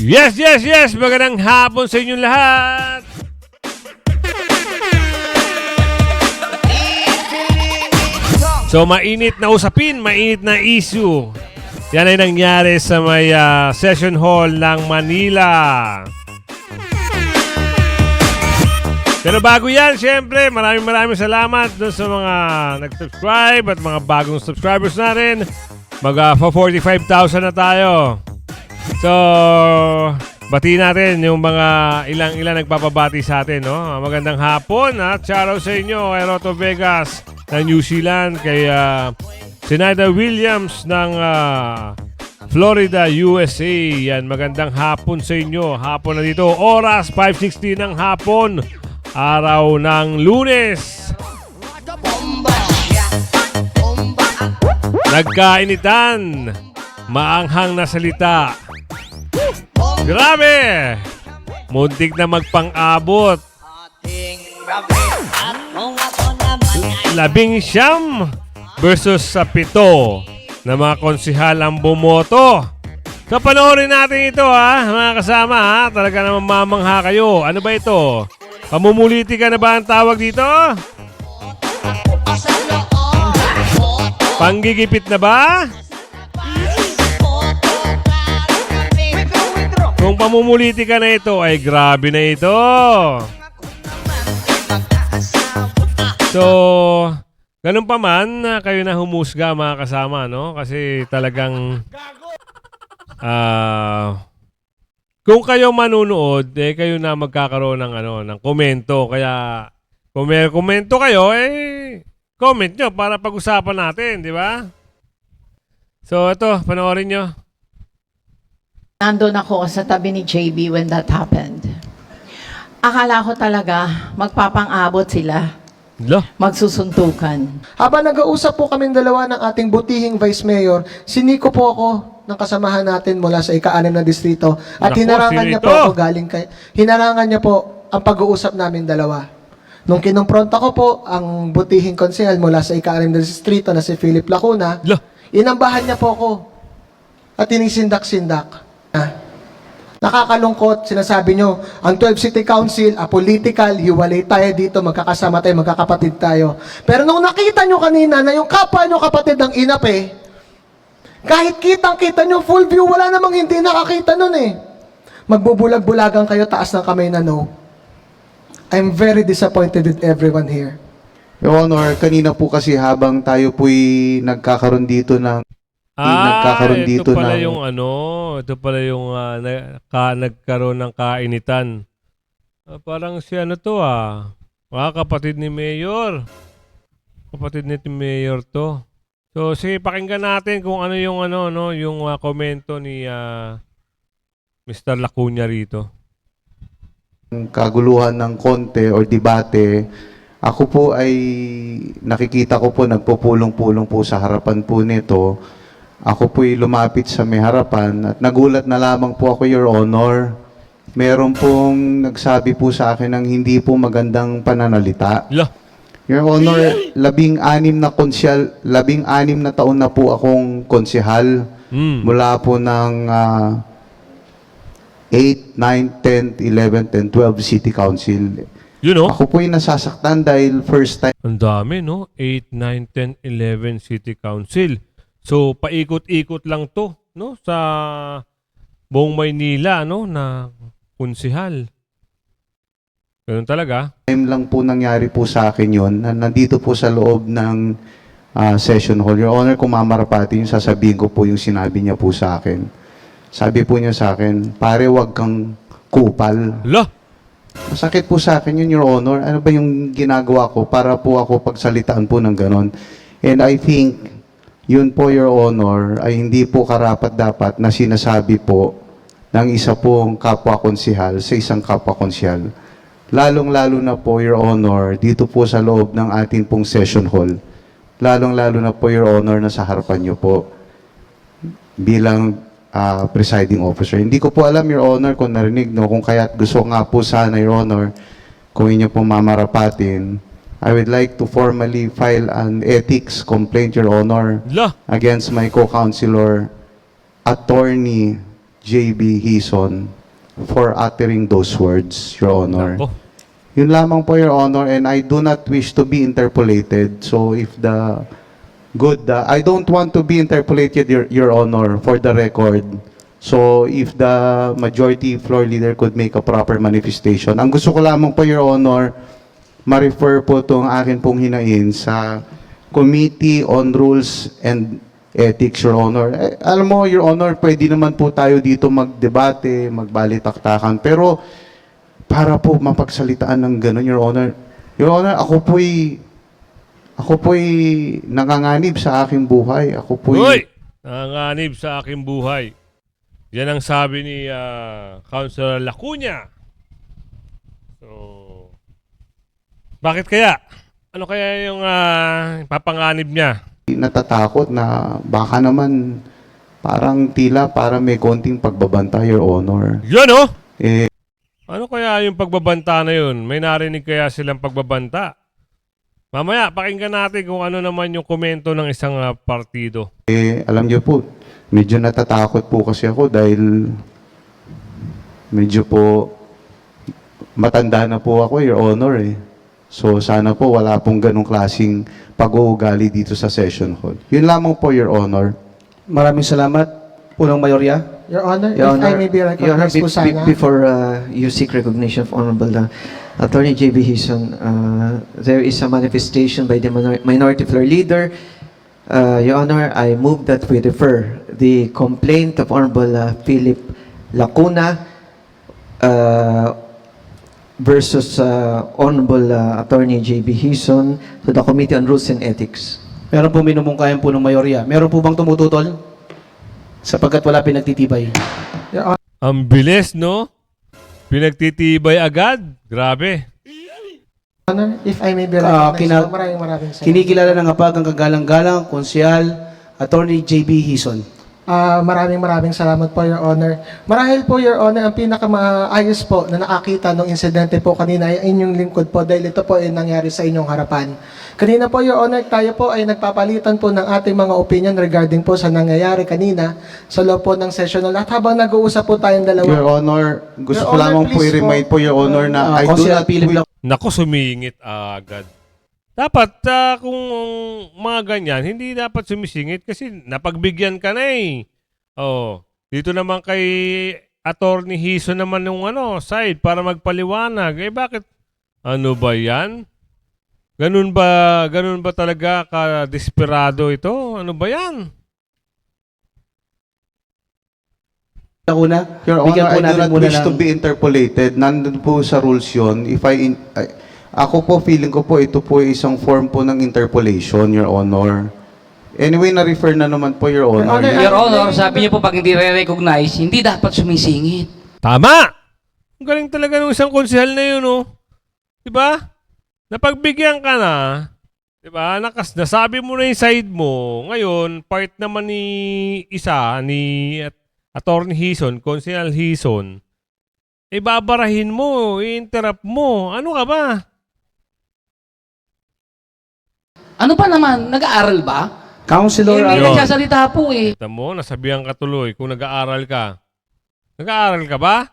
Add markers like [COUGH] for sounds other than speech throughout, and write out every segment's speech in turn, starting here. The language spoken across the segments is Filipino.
Yes, yes, yes! Magandang hapon sa inyong lahat! So, mainit na usapin, mainit na issue. Yan ay nangyari sa may ah, session hall ng Manila. Pero bago yan, syempre, maraming maraming salamat dun sa mga nag-subscribe at mga bagong subscribers natin. Mag ah, 45,000 na tayo. So, bati natin yung mga ilang ilang nagpapabati sa atin, no? Magandang hapon, ha? Charo sa inyo, kay Roto Vegas ng New Zealand, kay uh, Sinida Williams ng ah, Florida, USA. Yan, magandang hapon sa inyo. Hapon na dito, oras 5.60 ng hapon, araw ng lunes. Nagkainitan, maanghang na salita. Grabe! Muntik na magpang-abot. Labing siyam versus sa pito na mga konsihal ang bumoto. So natin ito ha, mga kasama ha. Talaga naman mamangha kayo. Ano ba ito? Pamumuliti ka na ba ang tawag dito? Panggigipit na ba? Kung pamumuliti ka na ito, ay grabe na ito. So, ganun pa man, kayo na humusga mga kasama, no? Kasi talagang, ah, kung kayo manunood, eh kayo na magkakaroon ng ano, ng komento. Kaya, kung may komento kayo, eh, comment nyo para pag-usapan natin, di ba? So, ito, panoorin nyo. Nandun ako sa tabi ni JB when that happened. Akala ko talaga magpapang-abot sila, Lo, magsusuntukan. Habang nag-uusap po kami dalawa ng ating butihing Vice Mayor, siniko po ako ng kasamahan natin mula sa ika-anim na distrito at Naku, hinarangan niya po ako galing kay hinarangan niya po ang pag-uusap namin dalawa. Nung kinumpronta ko po ang butihing konsehal mula sa ika-anim na distrito na si Philip Lacuna, lo. inambahan niya po ako at tinisindak-sindak. Nakakalungkot, sinasabi nyo, ang 12 City Council, apolitical, hiwalay tayo dito, magkakasama tayo, magkakapatid tayo. Pero nung nakita nyo kanina na yung kapwa nyo kapatid ng inap eh, kahit kitang-kita nyo, full view, wala namang hindi nakakita nun eh. Magbubulag-bulagan kayo, taas ng kamay na no. I'm very disappointed with everyone here. Your Honor, kanina po kasi habang tayo po'y nagkakaroon dito ng nagkakaroon ito dito pala ng- yung ano, ito pala yung ah, na, ka, nagkaroon ng kainitan. Ah, parang si ano to ah, mga kapatid ni Mayor. Kapatid ni Mayor to. So sige, pakinggan natin kung ano yung ano no, yung ah, komento ni ah, Mr. Lacuna rito. kaguluhan ng konte or debate, ako po ay nakikita ko po nagpupulong-pulong po sa harapan po nito. Ako po'y lumapit sa may harapan at nagulat na lamang po ako, Your Honor. Meron pong nagsabi po sa akin ng hindi po magandang pananalita. Lo, Your Honor, labing-anim na konsyal, labing-anim na taon na po akong konsehal mm. mula po ng ah, 8, 9, 10, 11, 10, 12 City Council. You know, Ako po yung nasasaktan dahil first time ang dami no, 8, 9, 10, 11 City Council. So paikot-ikot lang to no sa buong Maynila no na kunsihal. Ganun talaga. lang po nangyari po sa akin yon na nandito po sa loob ng ah, session hall. Your Honor, kung mamarapati yung sasabihin ko po yung sinabi niya po sa akin. Sabi po niya sa akin, pare wag kang kupal. Lo, Masakit po sa akin yun, Your Honor. Ano ba yung ginagawa ko para po ako pagsalitaan po ng ganon? And I think, yun po, Your Honor, ay hindi po karapat-dapat na sinasabi po ng isa pong kapwa-konsihal sa isang kapwa-konsihal. Lalong-lalo na po, Your Honor, dito po sa loob ng ating pong session hall. Lalong-lalo na po, Your Honor, na sa harapan niyo po bilang ah, presiding officer. Hindi ko po alam, Your Honor, kung narinig, no, kung kaya't gusto nga po sana, Your Honor, kung inyo po mamarapatin, I would like to formally file an ethics complaint, Your Honor, lo. against my co-counselor, Attorney JB Hison for uttering those words, Your Honor. Nako. Yun lamang po, Your Honor, and I do not wish to be interpolated. So if the good, uh, I don't want to be interpolated, Your, Your Honor, for the record. So if the majority floor leader could make a proper manifestation. Ang gusto ko lamang po, Your Honor, ma-refer po itong akin pong hinain sa Committee on Rules and Ethics, Your Honor. Eh, alam mo, Your Honor, pwede naman po tayo dito magdebate, magbalitaktakan. Pero para po mapagsalitaan ng gano'n, Your Honor. Your Honor, ako po'y ako po'y nanganganib sa aking buhay. Ako po'y Uy! Nanganganib sa aking buhay. Yan ang sabi ni ah, Councilor Lacuna. So, bakit kaya? Ano kaya yung ah, papanganib niya? natatakot na baka naman parang tila para may konting pagbabanta, Your Honor. Yun oh! Eh, Ano kaya yung pagbabanta na yun? May narinig kaya silang pagbabanta? Mamaya, pakinggan natin kung ano naman yung komento ng isang ah, partido. eh, alam niyo po, medyo natatakot po kasi ako dahil medyo po matanda na po ako, Your Honor eh. So sana po wala pong ganong klaseng pag-uugali dito sa session hall. Yun lamang po, Your Honor. Maraming salamat, Punong Mayorya. Your Honor, Your if I may be Your Honor, recognized be- po be- before uh, you seek recognition of Honorable uh, Attorney J.B. Hison, uh, there is a manifestation by the minor- Minority Floor Leader. Uh, Your Honor, I move that we refer the complaint of Honorable uh, Philip Lacuna uh, versus uh, Honorable uh, Attorney J.B. Hison to the Committee on Rules and Ethics. Meron po minumungkayan Punong Mayorya. Meron po bang tumututol? Sapagkat wala pinagtitibay. Ang bilis, no? Pinagtitibay agad. Grabe. Honor, if I may be Ah, recognized kina- po, maraming maraming salamat. Kinikilala ng kapag ang kagalang-galang, konsyal, Attorney J.B. Hison. Ah, maraming maraming salamat po, Your Honor. Marahil po, Your Honor, ang pinakamaayos po na nakakita ng insidente po kanina ay inyong lingkod po dahil ito po ay nangyari sa inyong harapan. Kanina po, Your Honor, tayo po ay nagpapalitan po ng ating mga opinion regarding po sa nangyayari kanina sa loob po ng session. At habang nag-uusap po tayong dalawa, Your Honor, gusto Your ko Honor, lamang po i-remind po. Your Honor, na Ah, I do not Nako, sumingit agad. Dapat ah, kung mga ganyan, hindi dapat sumisingit kasi napagbigyan ka na eh. Oh, dito naman kay Attorney Hiso naman yung ano, side para magpaliwanag. Eh bakit ano ba 'yan? Ganun ba, ganun ba talaga ka desperado ito? Ano ba 'yan? Una, Your bigyan Honor, po I do natin not muna wish to ng- be interpolated. Nandun po sa rules yun. If I, in- I- ako po, feeling ko po, ito po ay isang form po ng interpolation, Your Honor. Anyway, na-refer na naman po, Your Honor. Honor, Your Honor, sabi niyo po pag hindi re-recognize, hindi dapat sumisingit. Tama! Ang galing talaga ng isang konsehal na yun, oh. Diba? Napagbigyan ka na, diba? Nakas, nasabi mo na yung side mo. Ngayon, part naman ni isa, ni at, Attorney Hison, Konsehal Hison, eh babarahin mo, i-interrupt mo. Ano ka ba? Ano pa naman, nag-aaral ba? Counselor, eh, may Yun. nagsasalita po eh. Kita mo, nasabihan ka tuloy kung nag-aaral ka. Nag-aaral ka ba?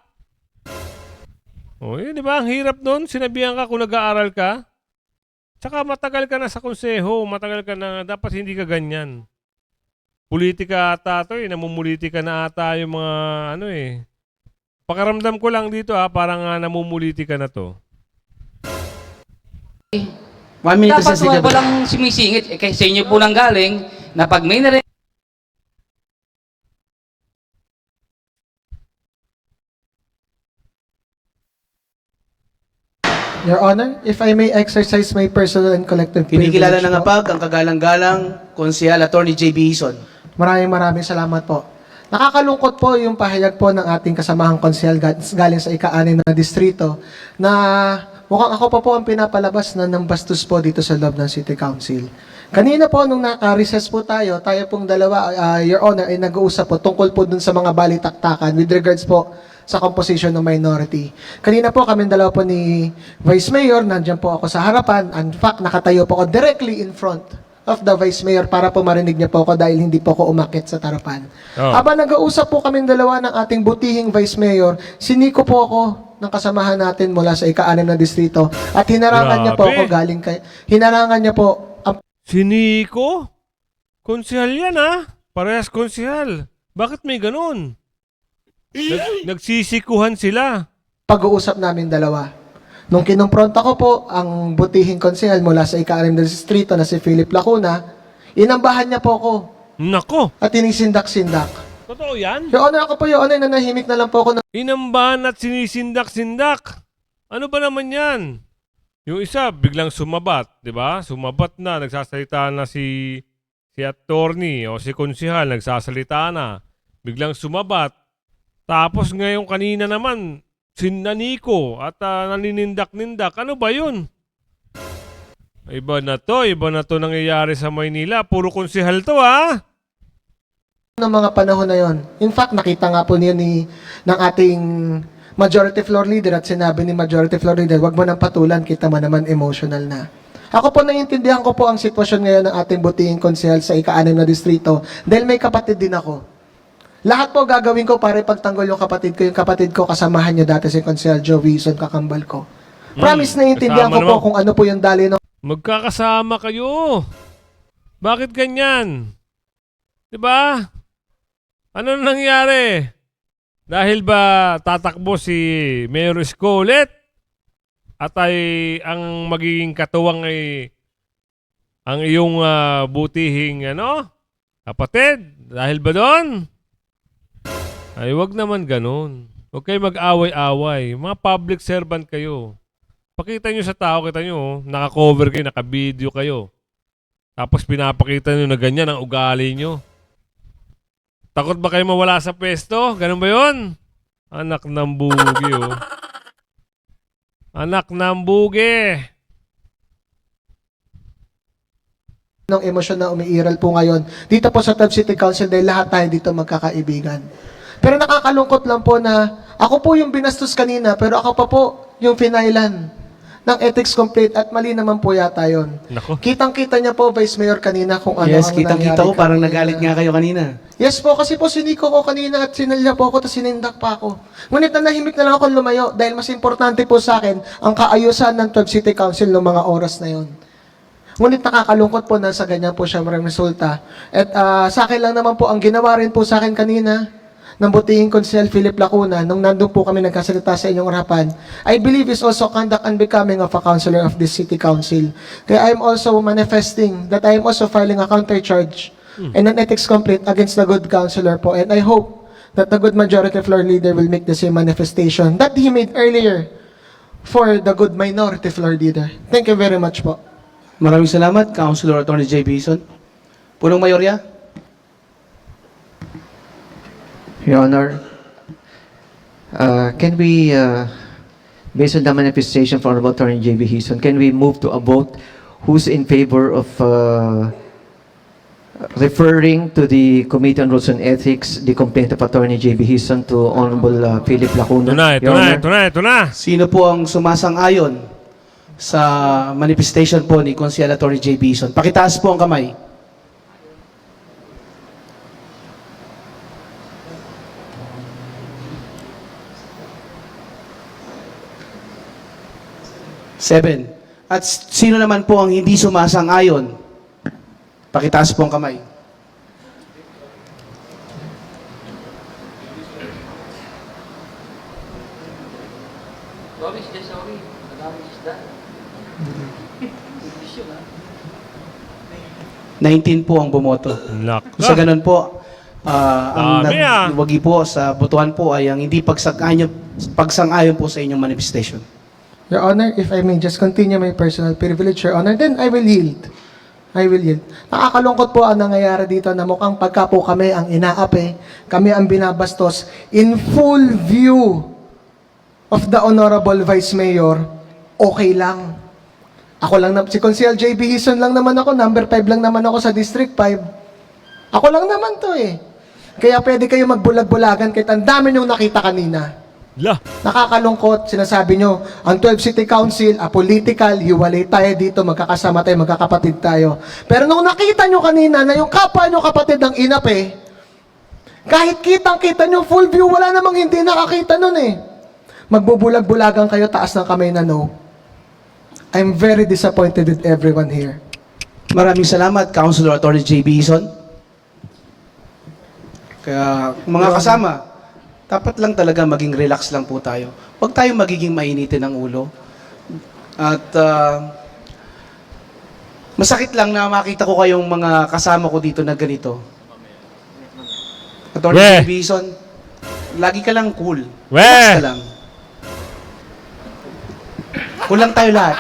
O, yun, di ba? Ang hirap nun. Sinabihan ka kung nag-aaral ka. Tsaka matagal ka na sa konseho. Matagal ka na. Dapat hindi ka ganyan. Politika ata to eh. Namumulitika na ata yung mga ano eh. Pakaramdam ko lang dito ah. Parang uh, namumulitika na to. One minute Dapat sa sige. walang sumisingit. Eh, kasi sa inyo po lang galing na pag may nare- Your Honor, if I may exercise my personal and collective Kinikilala privilege ng po. kapag ang kagalang-galang, konsyal, Attorney J.B. Hison. Maraming maraming salamat po. Nakakalungkot po yung pahayag po ng ating kasamahang konsyal ga- galing sa ika-anin na distrito na mukhang ako pa po ang pinapalabas na ng bastos po dito sa loob ng City Council. Kanina po nung naka-recess po tayo, tayo pong dalawa, uh, Your Honor, ay nag-uusap po tungkol po dun sa mga balitaktakan with regards po sa composition ng minority. Kanina po kami dalawa po ni Vice Mayor, nandiyan po ako sa harapan. In fact, nakatayo po ako directly in front of the Vice Mayor para po marinig niya po ako dahil hindi po ako umakit sa tarapan. Oh. Aba, nag-uusap po kami dalawa ng ating butihing Vice Mayor. Siniko po ako ng kasamahan natin mula sa ika-anim na distrito at hinarangan niya po Grabe. ako galing kay... Hinarangan niya po ang Si Nico? Konsihal yan ah. Parehas konsihal. Bakit may ganun? Nag- nagsisikuhan sila. pag-uusap namin dalawa. Nung kinumpronta ko po ang butihing konsehal mula sa ika-anim na distrito na si Philip Lacuna, inambahan niya po ako Nako. at tinisindak-sindak. Totoo yan? Your Honor, ako po, Your Honor, nanahimik na lang po ako ng Inambahan at sinisindak-sindak. Ano ba naman yan? Yung isa, biglang sumabat, di ba? Sumabat na, nagsasalita na si si attorney o si konsihal, nagsasalita na. Biglang sumabat. Tapos ngayon kanina naman, sinaniko at ah, naninindak-nindak. Ano ba yun? Iba na to, iba na to nangyayari sa Maynila. Puro konsihal to, ha? ng mga panahon na yon. In fact, nakita nga po niya ni ng ating majority floor leader at sinabi ni majority floor leader, wag mo nang patulan, kita mo naman emotional na. Ako po naiintindihan ko po ang sitwasyon ngayon ng ating butihing konsehal sa ika-anim na distrito dahil may kapatid din ako. Lahat po gagawin ko para ipagtanggol yung kapatid ko. Yung kapatid ko, kasamahan niya dati si Konsehal Joe Wilson, kakambal ko. Promise na intindihan ko kasama po naman. kung ano po yung dali ng Magkakasama kayo. Bakit ganyan? 'Di ba? Ano nangyari? Dahil ba tatakbo si Mayor Escolet at ay ang magiging katuwang ay ang iyong ah, butihing ano? Kapatid? Dahil ba doon? Ay, wag naman ganun. Huwag kayo mag-away-away. Mga public servant kayo. Pakita nyo sa tao, kita nyo, oh, naka-cover kayo, naka-video kayo. Tapos pinapakita nyo na ganyan ang ugali nyo. Takot ba kayo mawala sa pwesto? Ganun ba yon? Anak ng bugi, oh. Anak ng bugi. ng emosyon na umiiral po ngayon dito po sa Tab City Council dahil lahat tayo dito magkakaibigan. Pero nakakalungkot lang po na ako po yung binastos kanina pero ako pa po yung finailan ng ethics complete at mali naman po yata yon. Nako. Kitang-kita niya po, Vice Mayor, kanina kung ano yes, ang kitang-kita nangyari ko, parang nagalit nga kayo kanina. Yes po, kasi po siniko ko kanina at sinalya po ako, tapos sinindak pa ako. Ngunit nanahimik na lang ako lumayo dahil mas importante po sa akin ang kaayusan ng 12 City Council noong mga oras na yon. Ngunit nakakalungkot po na sa ganyan po siya maraming resulta. At ah, sa akin lang naman po, ang ginawa rin po sa akin kanina, ng butihing Consel Philip Lacuna, nung nandun po kami nagkasalita sa inyong harapan, I believe is also conduct and becoming of a councilor of this city council. Kaya I'm also manifesting that I am also filing a counter-charge and an ethics complaint against the good councilor po. And I hope that the good majority floor leader will make the same manifestation that he made earlier for the good minority floor leader. Thank you very much po. Maraming salamat, Councilor Attorney J. Bison. Punong Mayorya? Your Honor, uh, can we, uh, based on the manifestation from Honorable Attorney J.B. Hison, can we move to a vote who's in favor of uh, referring to the Committee on Rules and Ethics the complaint of Attorney J.B. Hison to Honorable uh, Philip Lacuna? Ito na, ito Your na, Honor. ito na, ito na. Sino po ang sumasang-ayon sa manifestation po ni Consiel Attorney J. Bison? Pakitaas po ang kamay. Seven. At sino naman po ang hindi sumasang-ayon? Pakitaas po ang kamay. Sorry, sorry. Madami isda. 19 po ang bumoto. Nako. Sa ganun po, ah, ang Dami, ah. nagwagi po sa botohan po ay ang hindi pagsang-ayon, pagsang-ayon po sa inyong manifestation. Your Honor, if I may just continue my personal privilege, Your Honor, then I will yield. I will yield. Nakakalungkot po ang nangyayari dito na mukhang pagka po kami ang inaapi, kami ang binabastos in full view of the Honorable Vice Mayor, okay lang. Ako lang, na, si Consiel JB Hison lang naman ako, number 5 lang naman ako sa District 5. Ako lang naman to eh. Kaya pwede kayo magbulag-bulagan kahit ang dami niyong nakita kanina. La. Nakakalungkot, sinasabi nyo, ang 12 City Council, apolitical, hiwalay tayo dito, magkakasama tayo, magkakapatid tayo. Pero nung nakita nyo kanina na yung kapwa nyo kapatid ng inap eh, kahit kitang-kita nyo full view, wala namang hindi nakakita nun eh. Magbubulag-bulagan kayo, taas ng kamay na no. I'm very disappointed with everyone here. Maraming salamat, Councilor Attorney JB Ison. Kaya, mga kasama, dapat lang talaga maging relax lang po tayo. Huwag tayo magiging mainitin ng ulo. At ah, masakit lang na makita ko kayong mga kasama ko dito na ganito. Attorney Weh. JB Ison, lagi ka lang cool. Weh. Relax ka lang. Cool lang tayo lahat.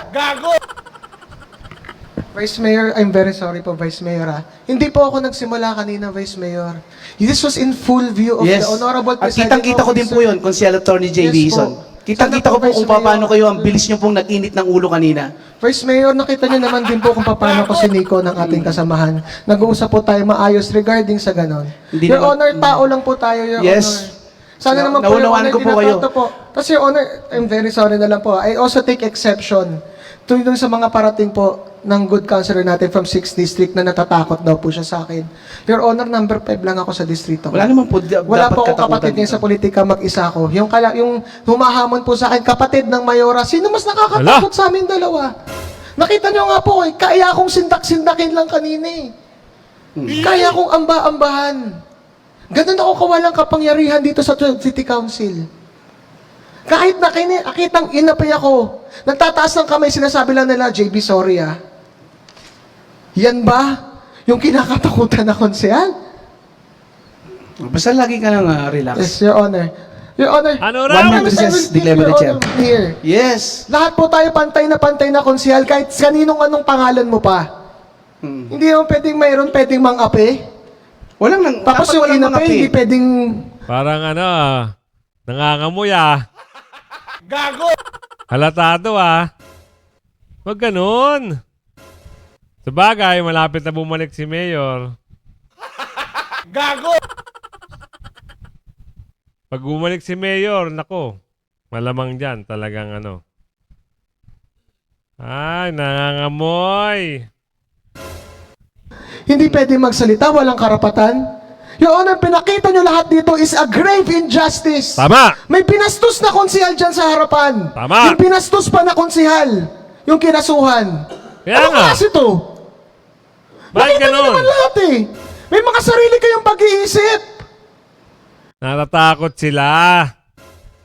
Vice Mayor, I'm very sorry po, Vice Mayor. ah. Hindi po ako nagsimula kanina, Vice Mayor. This was in full view of Yes. the Honorable At Presiding kitang-kita ko din po yun, Consiel Attorney J. Yes Bison. Kitang-kita ko po, Vice kung paano kayo, ang bilis nyo pong nag-init ng ulo kanina. Vice Mayor, nakita niyo naman din po kung paano ko si Nico ng ating kasamahan. Nag-uusap po tayo maayos regarding sa ganon. Hindi Your naman- Honor, tao lang po tayo, Your Yes. Honor. Sana Na- naman po, Your Honor, ko po kayo. po. Tapos, Your Honor, I'm very sorry na lang po. I also take exception to dun sa mga parating po ng good counselor natin from 6th District na natatakot daw po siya sa akin. Your Honor, number 5 lang ako sa distrito. Wala naman po di- Wala dapat po akong katakutan kapatid dito. sa politika, mag-isa ako. Yung, kala, yung humahamon po sa akin, kapatid ng Mayora, sino mas nakakatakot sa amin dalawa? Nakita nyo nga po, eh, kaya akong sindak-sindakin lang kanina eh. Kaya akong amba-ambahan. Ganun ako kawalang kapangyarihan dito sa 12 City Council. Kahit na kini, akitang inapay ako. Nagtataas ng kamay, sinasabi lang nila, JB, sorry ah. Yan ba? Yung kinakatakutan na konsehal? Basta lagi ka lang ah, relax. Yes, Your Honor. Your Honor, Ano One raw? minute I will recess, Your the chair. Here. Yes. Lahat po tayo pantay na pantay na konsehal kahit kaninong anong pangalan mo pa. Hmm. Hindi naman pwedeng mayroon pwedeng mang-ape. Walang lang, Tapos dapat yung inape, hindi pwedeng... Parang ano, ah, nangangamoy ah. Gago! Halatado ah. Huwag ganun. Sa bagay, malapit na bumalik si Mayor. Gago! Pag bumalik si Mayor, nako, malamang dyan talagang ano. Ay, nangangamoy. Hindi pwedeng magsalita, walang karapatan. Your Honor, pinakita nyo lahat dito is a grave injustice. Tama! May pinastos na konsihal dyan sa harapan. Tama. Yung pinastos pa na konsihal. Yung kinasuhan. Kaya Anong nga. klase to? Bakit Nakita nyo ganun? naman lahat eh. May mga sarili kayong pag-iisip. Natatakot sila.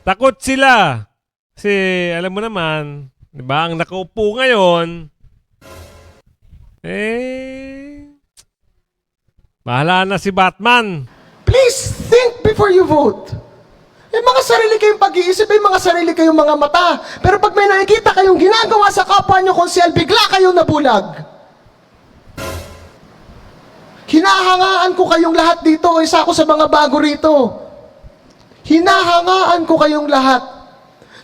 Takot sila. Kasi alam mo naman, 'di ba, ang nakaupo ngayon eh Bahala na si Batman. Please think before you vote. May mga sarili kayong pag-iisip, may mga sarili kayong mga mata. Pero pag may nakikita kayong ginagawa sa kapwa nyo konsyel, bigla kayong nabulag. Hinahangaan ko kayong lahat dito. Isa ako sa mga bago rito. Hinahangaan ko kayong lahat.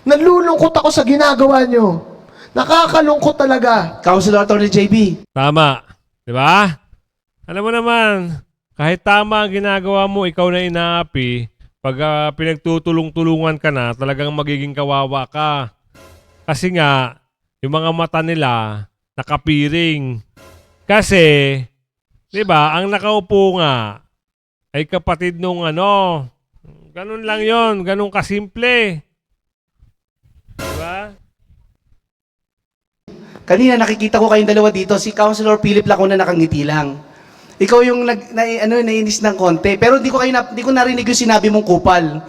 Nalulungkot ako sa ginagawa nyo. Nakakalungkot talaga. Councilor Attorney JB. Tama. 'Di ba? Alam mo naman, kahit tama ang ginagawa mo, ikaw na inaapi, pag ah, pinagtutulong-tulungan ka na, talagang magiging kawawa ka. Kasi nga, yung mga mata nila, nakapiring. Kasi, di ba, ang nakaupo nga, ay kapatid nung ano, ganun lang yon ganun kasimple. Di ba? Kanina nakikita ko kayong dalawa dito, si Councilor Philip Lacuna nakangiti lang. Ikaw yung nag, na, ano, nainis ng konti. Pero hindi ko, kayo na, hindi ko narinig yung sinabi mong kupal.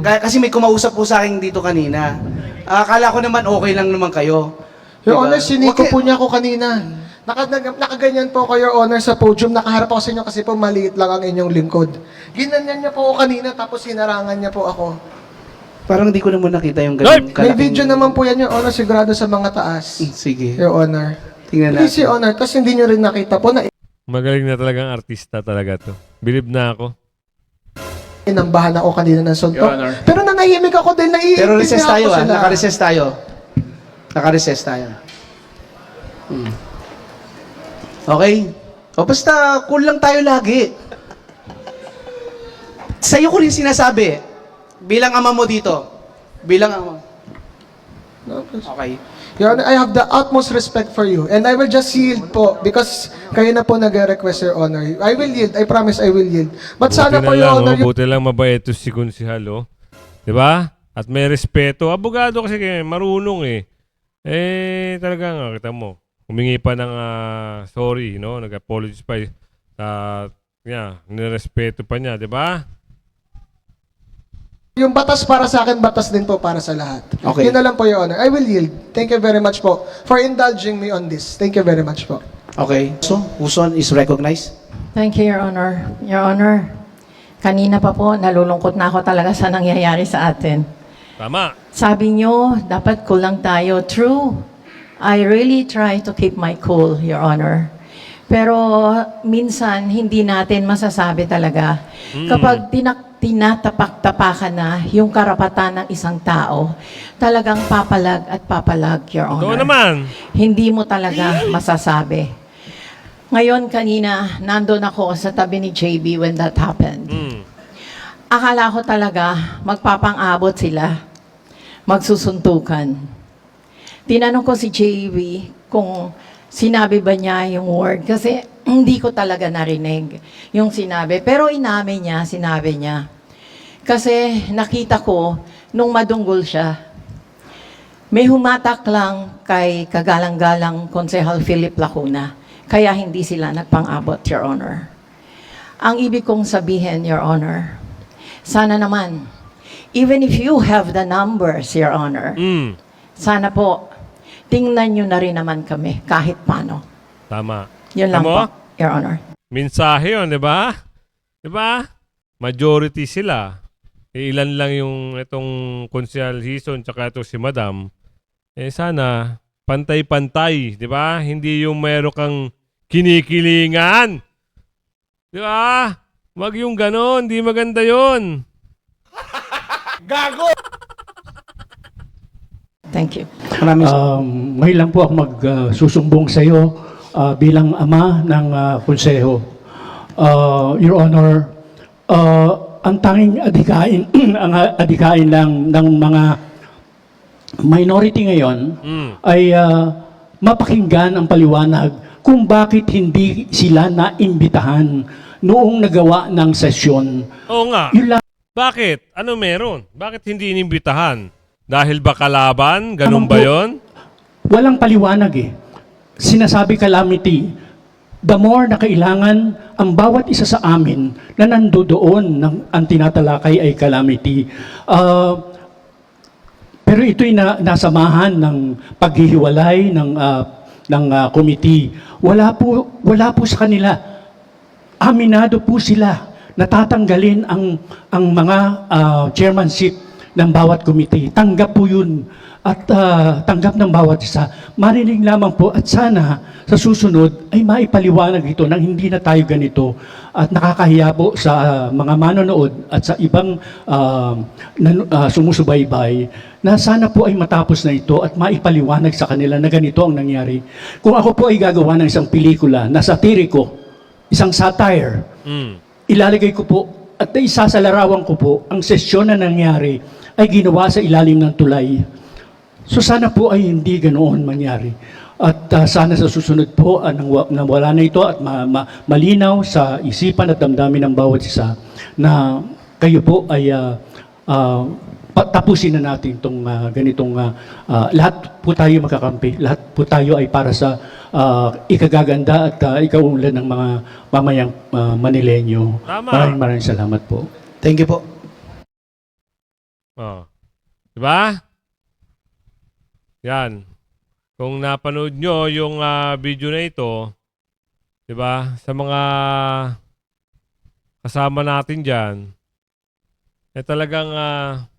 Ka- kasi may kumausap po sa akin dito kanina. Akala ko naman okay lang naman kayo. Your Diba? Honor, siniko Okay. po niya ako kanina. Naka, nakaganyan po ko, Your Honor, sa podium. Nakaharap ako sa inyo kasi po maliit lang ang inyong lingkod. Ginanyan niya po ako kanina, tapos hinarangan niya po ako. Parang hindi ko naman nakita yung ganun. May kalaking- video naman po yan, Your Honor, sigurado sa mga taas. Hmm, Sige. Your Honor. Tingnan Please, natin. Your Honor, tapos hindi niyo rin nakita po na Magaling na talagang artista talaga to. Bilib na ako. inambahan ako kanina ng suntok. Your Honor. Pero nanahimik ako din, naiintindihan Pero recess ko tayo ah. sila. Naka-recess tayo. Naka-recess tayo. Hmm. Okay? O basta, cool lang tayo lagi. Sa'yo ko rin sinasabi, bilang ama mo dito, Bilang ama. Okay. Your Honor, I have the utmost respect for you. And I will just yield po because kayo na po nag-request, Your Honor. I will yield. I promise I will yield. But sana Buti po, na Your lang, Honor, oh, buti lang mabait to si Konsihal, oh. Di ba? At may respeto. Abogado kasi kayo, marunong eh. Eh, talagang, ah, kita mo, humingi pa ng ah, sorry, no? Nag-apologize pa. eh. At, yeah, nirespeto pa niya, di ba? Yung batas para sa akin, batas din po para sa lahat. Okay. Yun na lang po, Your Honor. I will yield. Thank you very much po for indulging me on this. Thank you very much po. Okay. So, Uson is recognized. Thank you, Your Honor. Your Honor, kanina pa po, nalulungkot na ako talaga sa nangyayari sa atin. Tama. Sabi nyo, dapat cool lang tayo. True. I really try to keep my cool, Your Honor. Pero minsan, hindi natin masasabi talaga. Kapag tinak tinatapak-tapakan na yung karapatan ng isang tao, talagang papalag at papalag, Your Honor. naman. Hindi mo talaga masasabi. Ngayon, kanina, nandun ako sa tabi ni JB when that happened. Mm. Akala ko talaga magpapang-abot sila, magsusuntukan. Tinanong ko si JB kung sinabi ba niya yung word kasi hindi ko talaga narinig yung sinabi. Pero inamin niya, sinabi niya. Kasi nakita ko nung madunggol siya, may humatak lang kay kagalang-galang Konsehal Philip Lacuna. Kaya hindi sila nagpang-abot, Your Honor. Ang ibig kong sabihin, Your Honor, sana naman, even if you have the numbers, Your Honor, Mm. sana po, tingnan nyo na rin naman kami kahit paano. Tama. Yun lang po, Your Honor. Mensahe yun, di ba? Di ba? Majority sila. Eh, ilan lang yung itong Konsehal Hison tsaka ito si Madam. Eh sana, pantay-pantay, di ba? Hindi yung meron kang kinikilingan. Di ba? Wag yung ganon, di maganda yon. Thank you. Maraming Um, ngayon lang po ako magsusumbong sa iyo uh, bilang ama ng uh, konseho. Uh, Your Honor, uh, ang tanging adikain, [CLEARS THROAT] ang adikain lang ng mga minority ngayon Mm. ay uh, mapakinggan ang paliwanag kung bakit hindi sila naimbitahan noong nagawa ng sesyon. Oo nga. Yun lang Bakit? Ano meron? Bakit hindi inimbitahan? Dahil ba kalaban? Ganun ba po. yon? Walang paliwanag eh. Sinasabi calamity, the more na kailangan ang bawat isa sa amin na nandoon ng ang tinatalakay ay calamity. Ah, pero ito'y na, nasamahan ng paghihiwalay ng ah, ng ah, committee. Wala po wala po sa kanila. Aminado po sila natatanggalin ang ang mga ah, chairmanship ng bawat committee. Tanggap po yun at ah, tanggap ng bawat isa. Marinig lamang po at sana sa susunod ay maipaliwanag ito nang hindi na tayo ganito at nakakahiya po sa ah, mga manonood at sa ibang ah, nan- ah, sumusubaybay na sana po ay matapos na ito at maipaliwanag sa kanila na ganito ang nangyari. Kung ako po ay gagawa ng isang pelikula na satiriko, isang satire, Mm. ilalagay ko po at isasalarawan ko po ang sesyon na nangyari ay ginawa sa ilalim ng tulay. So sana po ay hindi ganoon mangyari. At ah, sana sa susunod po uh, nang, wa- nang wala na ito at ma- ma- malinaw sa isipan at damdamin ng bawat isa na kayo po ay ah, pa- tapusin na natin itong ah, ganitong ah, ah, lahat po tayo magkakampi. Lahat po tayo ay para sa ah, ikagaganda at uh, ikaunlad ng mga mamayang ah, Manilenyo. Maraming maraming salamat po. Thank you po. Oh. Diba? Yan. Kung napanood nyo yung ah, video na ito, diba? Sa mga kasama natin dyan, eh talagang ah,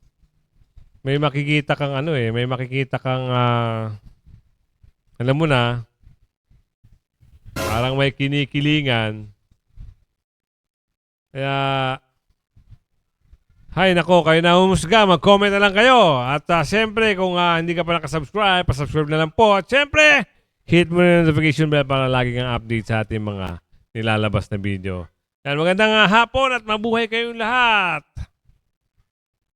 may makikita kang ano eh, may makikita kang ah, alam mo na, parang may kinikilingan. Kaya, Hay nako, kayo na humusga. Mag-comment na lang kayo. At uh, siyempre, kung ah, hindi ka pa nakasubscribe, pasubscribe na lang po. At siyempre, hit mo na yung notification bell para lagi kang update sa ating mga nilalabas na video. Yan, magandang ah, hapon at mabuhay kayong lahat.